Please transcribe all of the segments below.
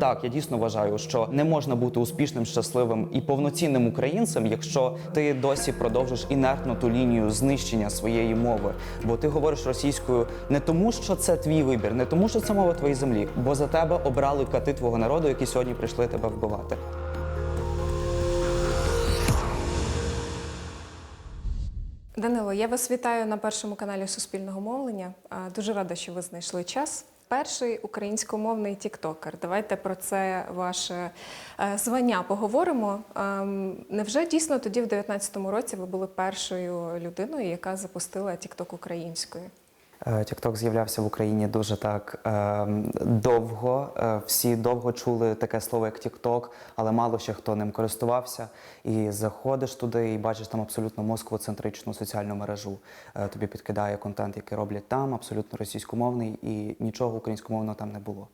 Так, я дійсно вважаю, що не можна бути успішним, щасливим і повноцінним українцем, якщо ти досі продовжиш інертно ту лінію знищення своєї мови. Бо ти говориш російською не тому, що це твій вибір, не тому, що це мова твоєї землі, бо за тебе обрали кати твого народу, які сьогодні прийшли тебе вбивати. Данило, я вас вітаю на першому каналі Суспільного мовлення. Дуже рада, що ви знайшли час. Перший українськомовний тіктокер. Давайте про це ваше е, звання поговоримо. Ем, Невже дійсно тоді, в 2019 році, ви були першою людиною, яка запустила тікток українською? Тікток з'являвся в Україні дуже так е, довго. Е, Всі довго чули таке слово, як Тікток, але мало ще хто ним користувався. І заходиш туди і бачиш там абсолютно москвоцентричну соціальну мережу. Е, Тобі підкидає контент, який роблять там, абсолютно російськомовний, і нічого українськомовного там не було.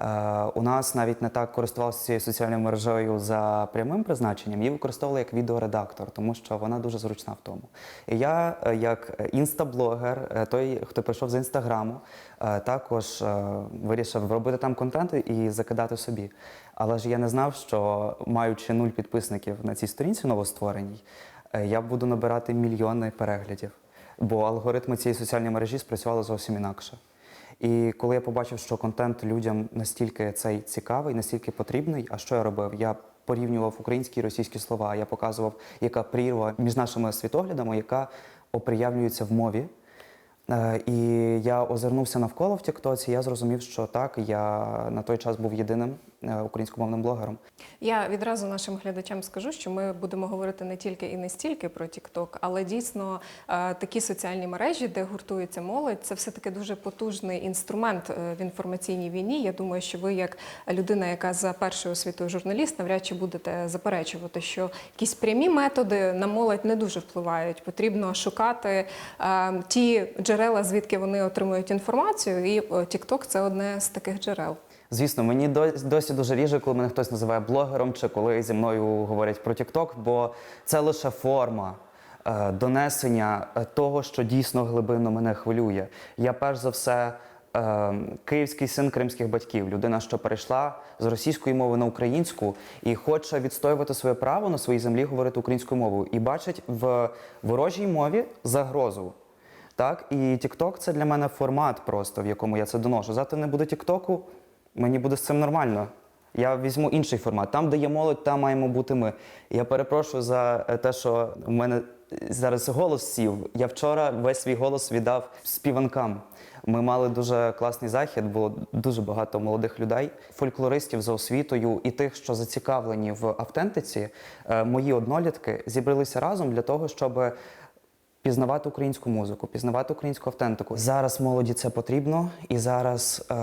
Е, У нас навіть не так користувався цією соціальною мережею за прямим призначенням, її використовували як відеоредактор, тому що вона дуже зручна в тому. І я, е, як інстаблогер, е, той, хто прийшов з інстаграму, також вирішив робити там контент і закидати собі. Але ж я не знав, що маючи нуль підписників на цій сторінці новоствореній, я буду набирати мільйони переглядів. Бо алгоритми цієї соціальної мережі спрацювали зовсім інакше. І коли я побачив, що контент людям настільки цей цікавий, настільки потрібний, а що я робив? Я порівнював українські і російські слова. Я показував, яка прірва між нашими світоглядами, яка оприявлюється в мові. Е, І я озирнувся навколо в Тіктоці. Я зрозумів, що так, я на той час був єдиним українськомовним блогером. Я відразу нашим глядачам скажу, що ми будемо говорити не тільки і не стільки про TikTok, але дійсно е, такі соціальні мережі, де гуртується молодь, це все таки дуже потужний інструмент е, в інформаційній війні. Я думаю, що ви, як людина, яка за першою освітою журналіст, навряд чи будете заперечувати, що якісь прямі методи на молодь не дуже впливають. Потрібно шукати е, ті джерела, звідки вони отримують інформацію, і е, TikTok – це одне з таких джерел. Звісно, мені до- досі дуже ріже, коли мене хтось називає блогером, чи коли зі мною говорять про TikTok, бо це лише форма е, донесення е, того, що дійсно глибинно мене хвилює. Я перш за все. е, Київський син кримських батьків, людина, що перейшла з російської мови на українську і хоче відстоювати своє право на своїй землі говорити українською мовою, і бачить в ворожій мові загрозу. Так, і TikTok – це для мене формат просто, в якому я це доношу. Завтра не буде TikTok, мені буде з цим нормально. Я візьму інший формат. Там, де є молодь, там маємо бути ми. Я перепрошую за е, те, що в мене зараз голос сів. Я вчора весь свій голос віддав співанкам. Ми мали дуже класний захід, було дуже багато молодих людей, фольклористів за освітою і тих, що зацікавлені в автентиці. Е, Мої однолітки зібралися разом для того, щоб пізнавати українську музику, пізнавати українську автентику. Зараз молоді це потрібно, і зараз е,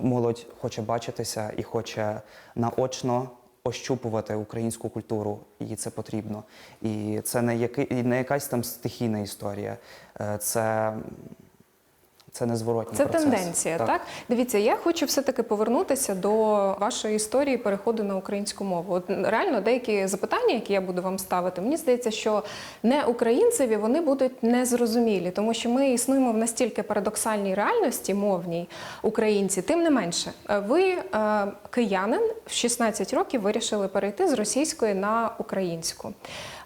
молодь хоче бачитися і хоче наочно ощупувати українську культуру. Їй це потрібно. І це не, який, не якась там стихійна історія. Е, це, це незворотній Це процес. тенденція, так. Дивіться, я хочу все-таки повернутися до вашої історії переходу на українську мову. От реально деякі запитання, які я буду вам ставити, мені здається, що не українцеві вони будуть незрозумілі, тому що ми існуємо в настільки парадоксальній реальності, мовній українці. Тим не менше, е, ви е, киянин в 16 років вирішили перейти з російської на українську.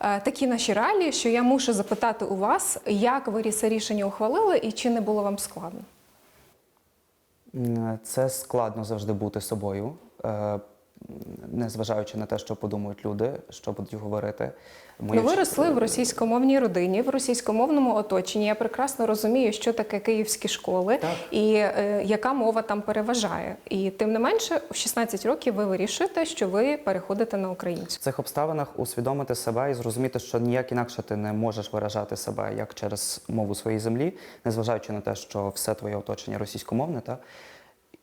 Е, Такі наші реалії, що я мушу запитати у вас, як ви це рішення ухвалили і чи не було вам складно? Це складно завжди бути собою, е, незважаючи на те, що подумають люди, що будуть говорити. Моє Ну, ви росли в російськомовній родині, в російськомовному оточенні. Я прекрасно розумію, що таке київські школи Так. і е, яка мова там переважає. І тим не менше, в 16 років ви вирішуєте, що ви переходите на В цих обставинах усвідомити себе і зрозуміти, що ніяк інакше ти не можеш виражати себе як через мову своєї землі, незважаючи на те, що все твоє оточення російськомовне, та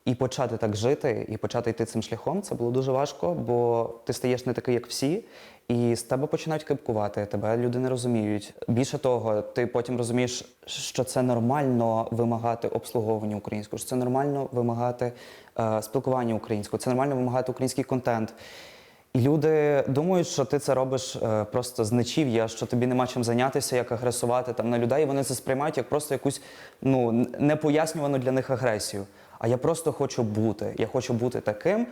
і почати так жити, і почати йти цим шляхом, це було дуже важко, бо ти стаєш не такий, як всі, і з тебе починають кипкувати, тебе люди не розуміють. Більше того, ти потім розумієш, що це нормально вимагати обслуговування українського, що це нормально вимагати е, спілкування українського, це нормально вимагати український контент. І люди думають, що ти це робиш е, просто з нечів'я, що тобі нема чим зайнятися, як агресувати там на людей. І вони це сприймають як просто якусь ну непояснювану для них агресію. А я просто хочу бути. Я хочу бути таким,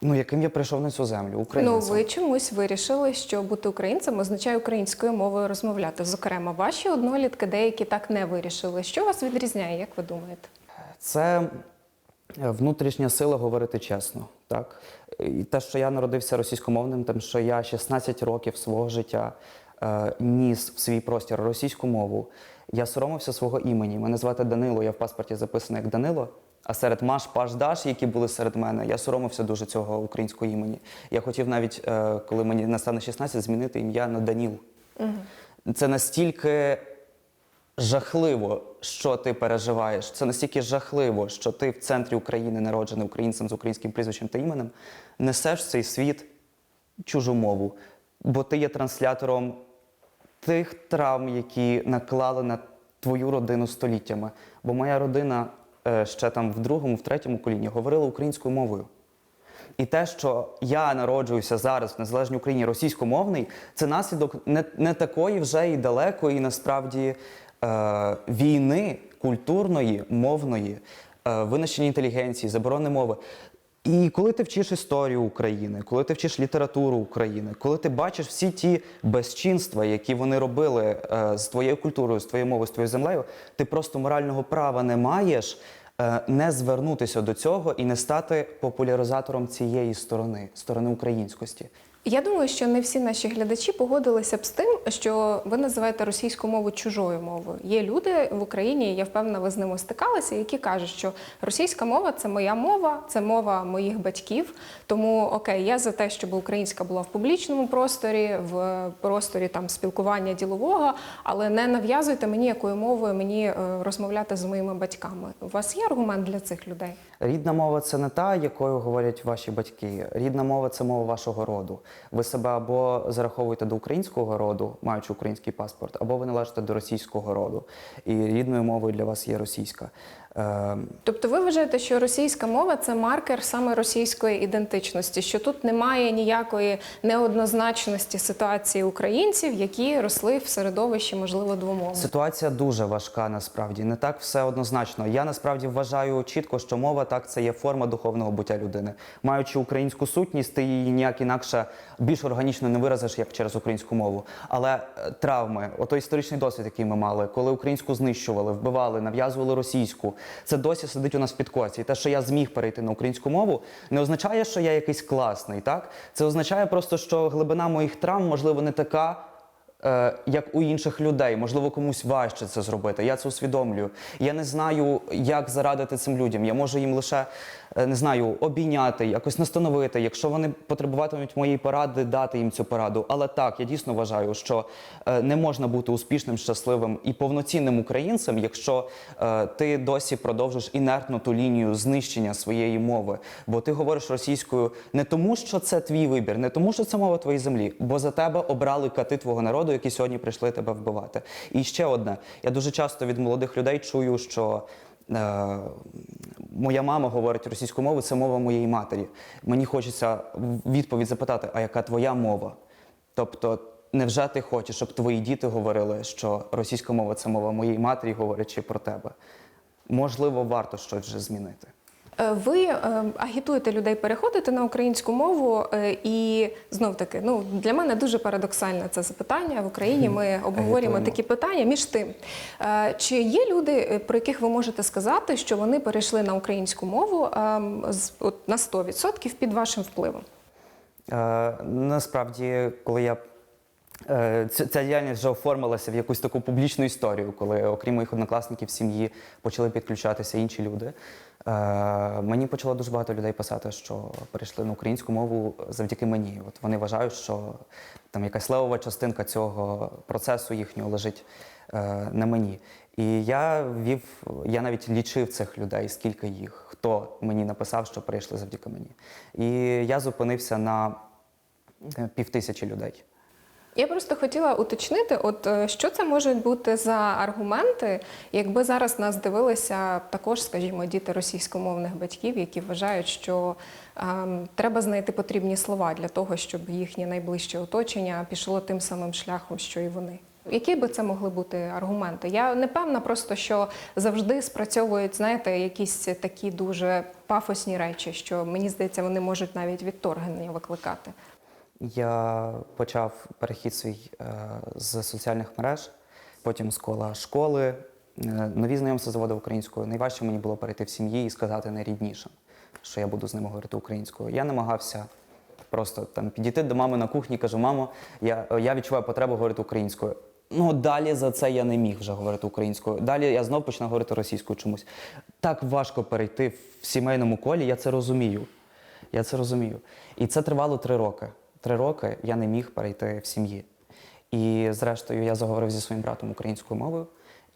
ну, яким я прийшов на цю землю, Ну, ви чомусь вирішили, що бути українцем означає українською мовою розмовляти. Зокрема, ваші однолітки деякі так не вирішили. Що вас відрізняє, як ви думаєте? Це внутрішня сила говорити чесно. Так? І те, що я народився російськомовним, тим, що я 16 років свого життя е, ніс в свій простір російську мову. Я соромився свого імені. Мене звати Данило, я в паспорті записаний як Данило. А серед Маш, Паш, Даш, які були серед мене, я соромився дуже цього українського імені. Я хотів навіть, е, коли мені настане 16, змінити ім'я на Даніл. Це настільки жахливо, що ти переживаєш. Це настільки жахливо, що ти в центрі України, народжений українцем з українським прізвищем та іменем, несеш в цей світ чужу мову, бо ти є транслятором тих травм, які наклали на твою родину століттями. Бо моя родина е, ще там в другому, в третьому коліні говорила українською мовою. І те, що я народжуюся зараз в незалежній Україні російськомовний, це наслідок не, не такої вже і далекої, насправді, е, війни культурної, мовної, е, винищення інтелігенції, заборони мови. І коли ти вчиш історію України, коли ти вчиш літературу України, коли ти бачиш всі ті безчинства, які вони робили е, з твоєю культурою, з твоєю мовою, з твоєю землею, ти просто морального права не маєш е, не звернутися до цього і не стати популяризатором цієї сторони, сторони українськості. Я думаю, що не всі наші глядачі погодилися б з тим, що ви називаєте російську мову чужою мовою. Є люди в Україні, я впевнена, ви з ними стикалися, які кажуть, що російська мова це моя мова, це мова моїх батьків. Тому окей, я за те, щоб українська була в публічному просторі, в просторі там спілкування ділового, але не нав'язуйте мені, якою мовою мені е, розмовляти з моїми батьками. У вас є аргумент для цих людей? Рідна мова це не та, якою говорять ваші батьки. Рідна мова це мова вашого роду. Ви себе або зараховуєте до українського роду, маючи український паспорт, або ви належите до російського роду. І рідною мовою для вас є російська. Е, Тобто ви вважаєте, що російська мова це маркер саме російської ідентичності, що тут немає ніякої неоднозначності ситуації українців, які росли в середовищі, можливо, двомовно. Ситуація дуже важка насправді. Не так все однозначно. Я насправді вважаю чітко, що мова так це є форма духовного буття людини. Маючи українську сутність, ти її ніяк інакше більш органічно не виразиш, як через українську мову. Але е, травми, ото історичний досвід, який ми мали, коли українську знищували, вбивали, нав'язували російську, це досі сидить у нас в підкорці. І те, що я зміг перейти на українську мову, не означає, що я якийсь класний. Так це означає просто, що глибина моїх травм можливо не така як у інших людей. Можливо, комусь важче це зробити. Я це усвідомлюю. Я не знаю, як зарадити цим людям. Я можу їм лише е, не знаю, обійняти, якось настановити. Якщо вони потребуватимуть моєї поради, дати їм цю пораду. Але так, я дійсно вважаю, що е, не можна бути успішним, щасливим і повноцінним українцем, якщо е, ти досі продовжиш інертну ту лінію знищення своєї мови. Бо ти говориш російською не тому, що це твій вибір, не тому, що це мова твоєї землі, бо за тебе обрали кати твого народу, які сьогодні прийшли тебе вбивати. І ще одне: я дуже часто від молодих людей чую, що. Е, моя мама говорить російською мовою, це мова моєї матері. Мені хочеться відповідь запитати, а яка твоя мова? Тобто, невже ти хочеш, щоб твої діти говорили, що російська мова це мова моєї матері, говорячи про тебе? Можливо, варто щось вже змінити. Е, Ви е, агітуєте людей переходити на українську мову, е, і знов таки, ну для мене дуже парадоксальне це запитання. В Україні ми обговорюємо Агітуємо. такі питання. Між тим, чи є люди, про яких ви можете сказати, що вони перейшли на українську мову на 100% під вашим впливом? Насправді, коли я ця, ця діяльність вже оформилася в якусь таку публічну історію, коли, окрім моїх однокласників, сім'ї почали підключатися інші люди. Е, мені почало дуже багато людей писати, що перейшли на українську мову завдяки мені. От вони вважають, що там якась левова частинка цього процесу їхнього лежить е, на мені. І я вів, я навіть лічив цих людей, скільки їх, хто мені написав, що прийшли завдяки мені. І я зупинився на е, півтисячі людей. Я просто хотіла уточнити, от е, що це можуть бути за аргументи, якби зараз нас дивилися також, скажімо, діти російськомовних батьків, які вважають, що ем, треба знайти потрібні слова для того, щоб їхнє найближче оточення пішло тим самим шляхом, що і вони. Які би це могли бути аргументи? Я не певна просто, що завжди спрацьовують, знаєте, якісь такі дуже пафосні речі, що мені здається, вони можуть навіть відторгнення викликати. Я почав перехід свій е, з соціальних мереж, потім з кола школи. Е, нові знайомства заводив українською. Найважче мені було перейти в сім'ї і сказати найріднішим, що я буду з ними говорити українською. Я намагався просто там підійти до мами на кухні кажу, мамо, я, я відчуваю потребу говорити українською. Ну, далі за це я не міг вже говорити українською. Далі я знов починав говорити російською чомусь. Так важко перейти в сімейному колі, я це розумію. Я це розумію. І це тривало три роки. Три роки я не міг перейти в сім'ї. І зрештою я заговорив зі своїм братом українською мовою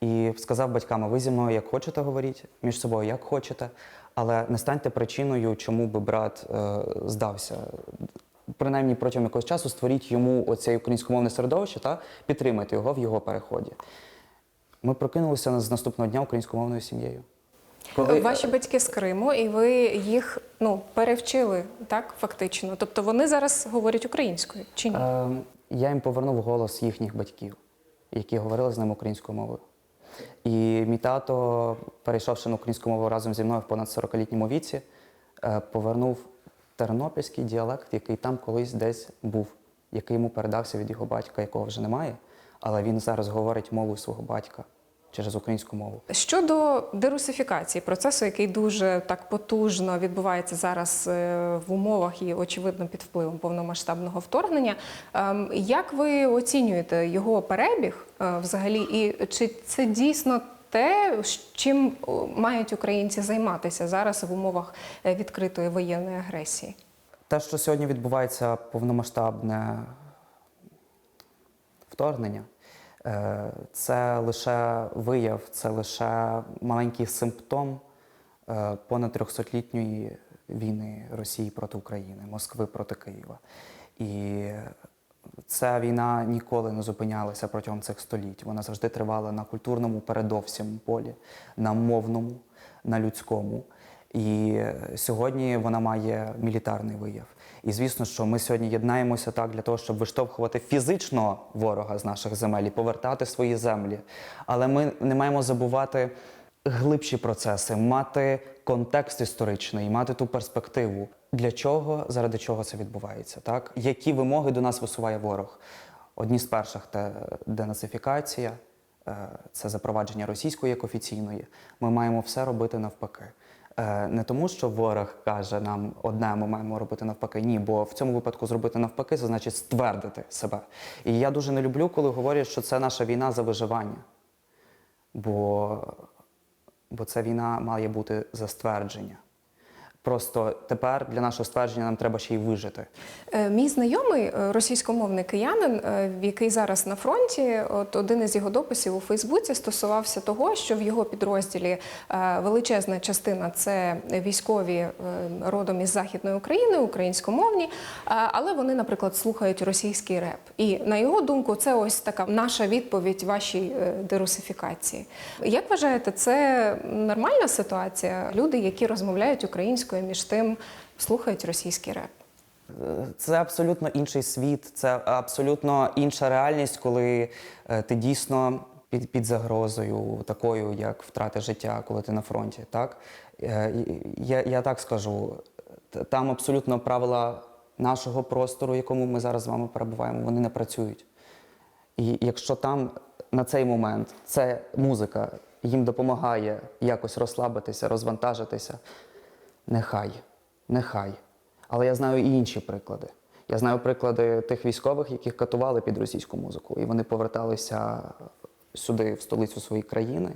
і сказав батькам, ви зі мною як хочете говоріть, між собою як хочете, але не станьте причиною, чому би брат е, здався. Принаймні протягом якогось часу створіть йому оце українськомовне середовище та підтримайте його в його переході. Ми прокинулися з наступного дня українськомовною сім'єю. Ваші батьки з Криму, і ви їх ну перевчили так фактично. Тобто вони зараз говорять українською чи ні? Е, я їм повернув голос їхніх батьків, які говорили з ними українською мовою. І мій тато, перейшовши на українську мову разом зі мною в понад 40-літньому віці, е, повернув тернопільський діалект, який там колись десь був, який йому передався від його батька, якого вже немає, але він зараз говорить мовою свого батька через українську мову. Щодо дерусифікації, процесу, який дуже так потужно відбувається зараз е, в умовах і очевидно під впливом повномасштабного вторгнення. ем, Як ви оцінюєте його перебіг е, взагалі, і чи це дійсно те, чим мають українці займатися зараз в умовах е, відкритої воєнної агресії? Те, що сьогодні відбувається повномасштабне вторгнення, це лише вияв, це лише маленький симптом е, понад 300-літньої війни Росії проти України, Москви проти Києва. І ця війна ніколи не зупинялася протягом цих століть. Вона завжди тривала на культурному, передовсім полі, на мовному, на людському. І е, сьогодні вона має мілітарний вияв. І звісно, що ми сьогодні єднаємося так для того, щоб виштовхувати фізично ворога з наших земель і повертати свої землі. Але ми не маємо забувати глибші процеси, мати контекст історичний, мати ту перспективу. Для чого, заради чого це відбувається? Так? Які вимоги до нас висуває ворог? Одні з перших це денацифікація, е, це запровадження російської як офіційної. Ми маємо все робити навпаки. Е, Не тому, що ворог каже нам одне, ми маємо робити навпаки. Ні, бо в цьому випадку зробити навпаки, це значить ствердити себе. І я дуже не люблю, коли говорять, що це наша війна за виживання. Бо, бо ця війна має бути за ствердження. Просто тепер для нашого ствердження нам треба ще й вижити. Е, Мій знайомий е, російськомовний киянин, е, який зараз на фронті, от один із його дописів у Фейсбуці стосувався того, що в його підрозділі е, величезна частина це військові родом із Західної України, українськомовні, але вони, наприклад, слухають російський реп. І на його думку, це ось така наша відповідь вашій дерусифікації. Як вважаєте, це нормальна ситуація? Люди, які розмовляють українською, між тим слухають російський реп. Це абсолютно інший світ, це абсолютно інша реальність, коли е, ти дійсно під, під загрозою, такою, як втрати життя, коли ти на фронті. Так? Е, Я, я так скажу, там абсолютно правила нашого простору, в якому ми зараз з вами перебуваємо, вони не працюють. І якщо там на цей момент ця музика їм допомагає якось розслабитися, розвантажитися, нехай, нехай. Але я знаю і інші приклади. Я знаю приклади тих військових, яких катували під російську музику, і вони поверталися сюди, в столицю своєї країни,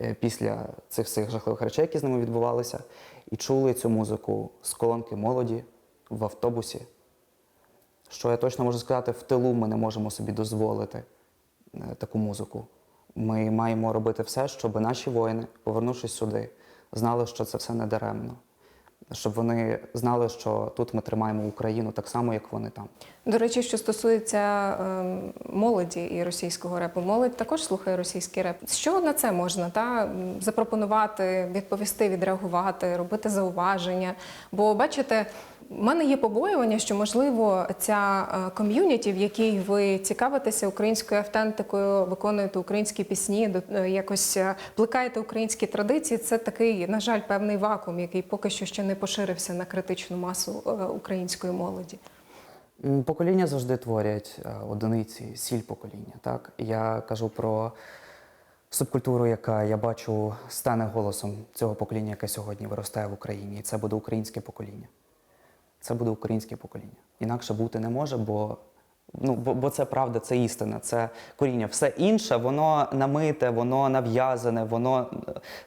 е, після цих всіх жахливих речей, які з ними відбувалися, і чули цю музику з колонки молоді в автобусі. Що я точно можу сказати, в тилу ми не можемо собі дозволити е, таку музику. Ми маємо робити все, щоб наші воїни, повернувшись сюди, знали, що це все не даремно. Щоб вони знали, що тут ми тримаємо Україну так само, як вони там. До речі, що стосується ем, молоді і російського репу, молодь також слухає російський реп. Що на це можна та запропонувати, відповісти, відреагувати, робити зауваження? Бо бачите, в мене є побоювання, що можливо ця е, ком'юніті, в якій ви цікавитеся українською автентикою, виконуєте українські пісні, е, якось е, плекаєте українські традиції. Це такий, на жаль, певний вакуум, який поки що ще не поширився на критичну масу української молоді. Покоління завжди творять одиниці, сіль покоління. Так? Я кажу про субкультуру, яка я бачу стане голосом цього покоління, яке сьогодні виростає в Україні. І це буде українське покоління. Це буде українське покоління. Інакше бути не може, бо, ну, бо, бо це правда, це істина, це коріння. Все інше, воно намите, воно нав'язане, воно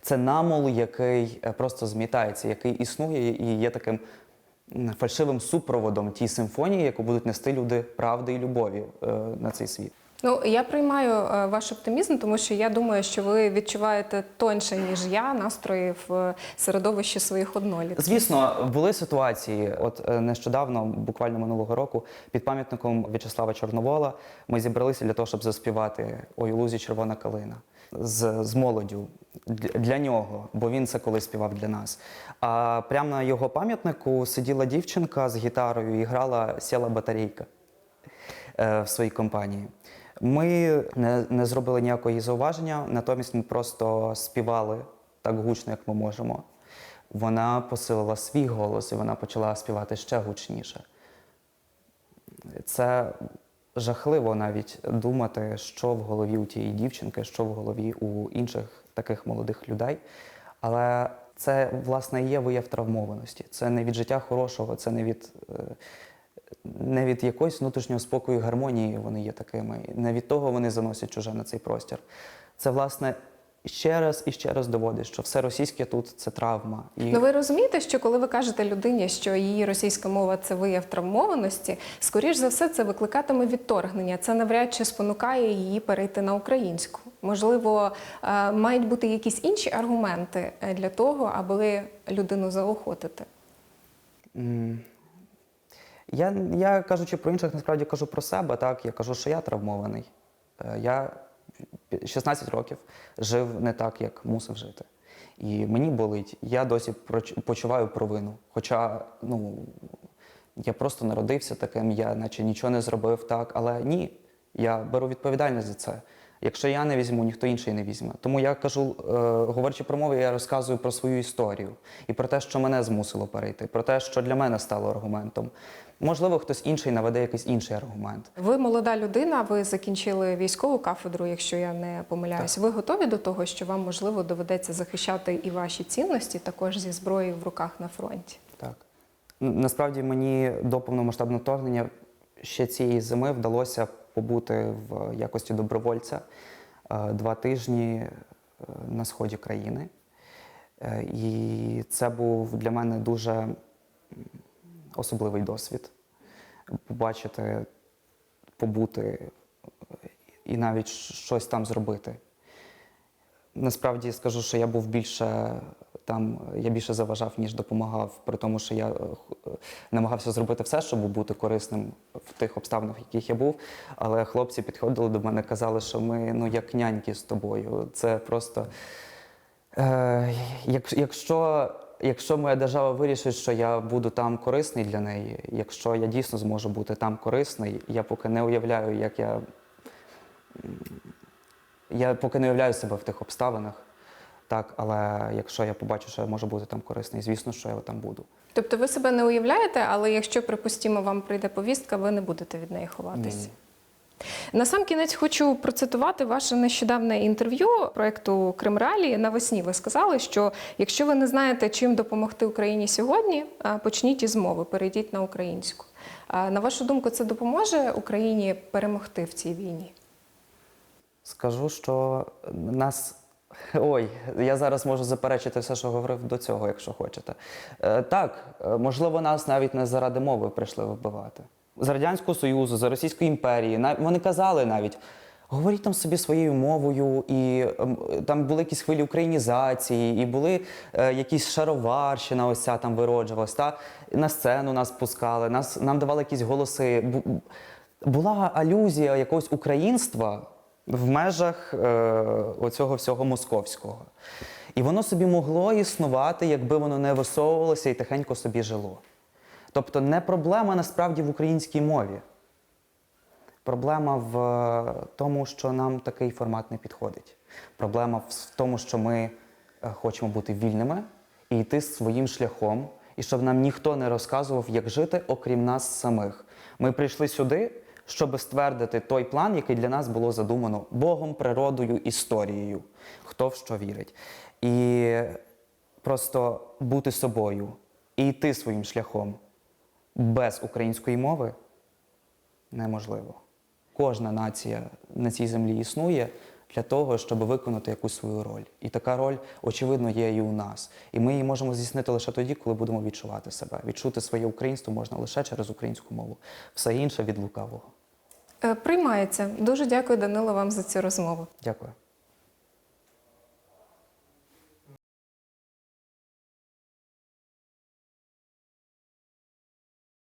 це намол, який е, просто змітається, який існує і є таким фальшивим супроводом тій симфонії, яку будуть нести люди правди і любові е, на цей світ. Ну я приймаю е, ваш оптимізм, тому що я думаю, що ви відчуваєте тоньше ніж я настрої в середовищі своїх однолітків. Звісно, були ситуації. От е, нещодавно, буквально минулого року, під пам'ятником В'ячеслава Чорновола ми зібралися для того, щоб заспівати Ой, у лузі червона калина з, з молоддю для, для нього, бо він це колись співав для нас. А прямо на його пам'ятнику сиділа дівчинка з гітарою і грала сіла батарейка е, в своїй компанії. Ми не, не зробили ніякого зауваження, натомість ми просто співали так гучно, як ми можемо. Вона посилила свій голос і вона почала співати ще гучніше. Це жахливо навіть думати, що в голові у тієї дівчинки, що в голові у інших таких молодих людей. Але це, власне, є вияв травмованості. Це не від життя хорошого, це не від, е, не від якоїсь внутрішнього спокою і гармонії вони є такими. Не від того вони заносять чуже на цей простір. Це, власне, ще раз і ще раз доводить, що все російське тут це травма. І... Ну ви розумієте, що коли ви кажете людині, що її російська мова це вияв травмованості, скоріш за все це викликатиме відторгнення. Це навряд чи спонукає її перейти на українську. Можливо, е, мають бути якісь інші аргументи е, для того, аби людину заохотити. Я, я кажучи про інших, насправді кажу про себе, так. Я кажу, що я травмований. Е, Я 16 років жив не так, як мусив жити. І мені болить. Я досі почуваю провину. Хоча, ну, я просто народився таким, я наче нічого не зробив так, але ні, я беру відповідальність за це. Якщо я не візьму, ніхто інший не візьме. Тому я кажу, е, говорячи про мови, я розказую про свою історію і про те, що мене змусило перейти, про те, що для мене стало аргументом. Можливо, хтось інший наведе якийсь інший аргумент. Ви молода людина, ви закінчили військову кафедру, якщо я не помиляюсь. Ви готові до того, що вам можливо доведеться захищати і ваші цінності також зі зброєю в руках на фронті? Так. Насправді мені до повномасштабного вторгнення ще цієї зими вдалося побути в якості добровольця е, два тижні е, на сході країни. Е, І це був для мене дуже особливий досвід. Побачити, побути і навіть щось там зробити. Насправді скажу, що я був більше там, я більше заважав, ніж допомагав, при тому, що я е, е, намагався зробити все, щоб бути корисним в тих обставинах, в яких я був. Але хлопці підходили до мене, казали, що ми ну як няньки з тобою. Це просто е, якщо. Якщо моя держава вирішить, що я буду там корисний для неї, якщо я дійсно зможу бути там корисний, я поки не уявляю, як я я поки не уявляю себе в тих обставинах, так, але якщо я побачу, що я можу бути там корисний, звісно, що я там буду. Тобто ви себе не уявляєте, але якщо, припустімо, вам прийде повістка, ви не будете від неї ховатися. Ні. На сам кінець хочу процитувати ваше нещодавне інтерв'ю проекту Крим Реалії. Навесні ви сказали, що якщо ви не знаєте, чим допомогти Україні сьогодні, почніть із мови, перейдіть на українську. На вашу думку, це допоможе Україні перемогти в цій війні? Скажу, що нас. Ой, я зараз можу заперечити все, що говорив до цього, якщо хочете. Е, так, е, можливо, нас навіть не заради мови прийшли вбивати. З Радянського Союзу, з Російської імперії. Вони казали навіть. Говоріть там собі своєю мовою, і ем, там були якісь хвилі українізації, і були е, якісь шароварщина, ось ця там вироджувалась. Та? На сцену нас пускали, нас, нам давали якісь голоси. Була алюзія якогось українства в межах е, оцього всього московського. І воно собі могло існувати, якби воно не висовувалося і тихенько собі жило. Тобто не проблема насправді в українській мові. Проблема в е, тому, що нам такий формат не підходить. Проблема в тому, що ми е, хочемо бути вільними і йти своїм шляхом, і щоб нам ніхто не розказував, як жити, окрім нас самих. Ми прийшли сюди, щоб ствердити той план, який для нас було задумано Богом, природою, історією, хто в що вірить. І просто бути собою і йти своїм шляхом без української мови неможливо. Кожна нація на цій землі існує для того, щоб виконати якусь свою роль. І така роль, очевидно, є і у нас. І ми її можемо здійснити лише тоді, коли будемо відчувати себе. Відчути своє українство можна лише через українську мову. Все інше від лукавого. Е, Приймається. Дуже дякую, Данило, вам за цю розмову. Дякую.